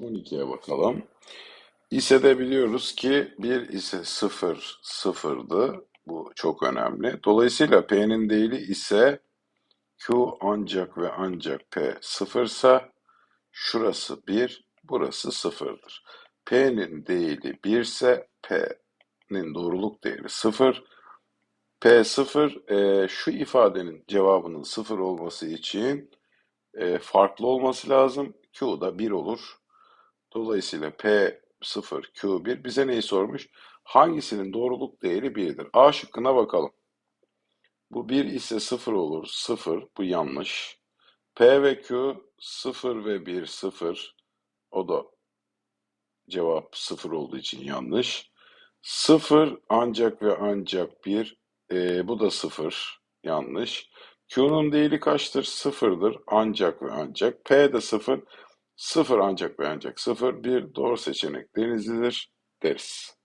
12'ye bakalım. İse de biliyoruz ki 1 ise 0 sıfırdı. Bu çok önemli. Dolayısıyla P'nin değili ise Q ancak ve ancak P sıfırsa şurası 1, burası sıfırdır. P'nin değili 1 ise P'nin doğruluk değeri 0. P 0 e, şu ifadenin cevabının 0 olması için e, farklı olması lazım. Q da 1 olur. Dolayısıyla P 0, Q 1 bize neyi sormuş? Hangisinin doğruluk değeri 1'dir? A şıkkına bakalım. Bu 1 ise 0 olur. 0 bu yanlış. P ve Q 0 ve 1 0. O da cevap 0 olduğu için yanlış. 0 ancak ve ancak 1 e, bu da 0 yanlış. Q'nun değili kaçtır? 0'dır ancak ve ancak. P de 0. 0 ancak ve ancak 0. Bir doğru seçenek denizlidir deriz.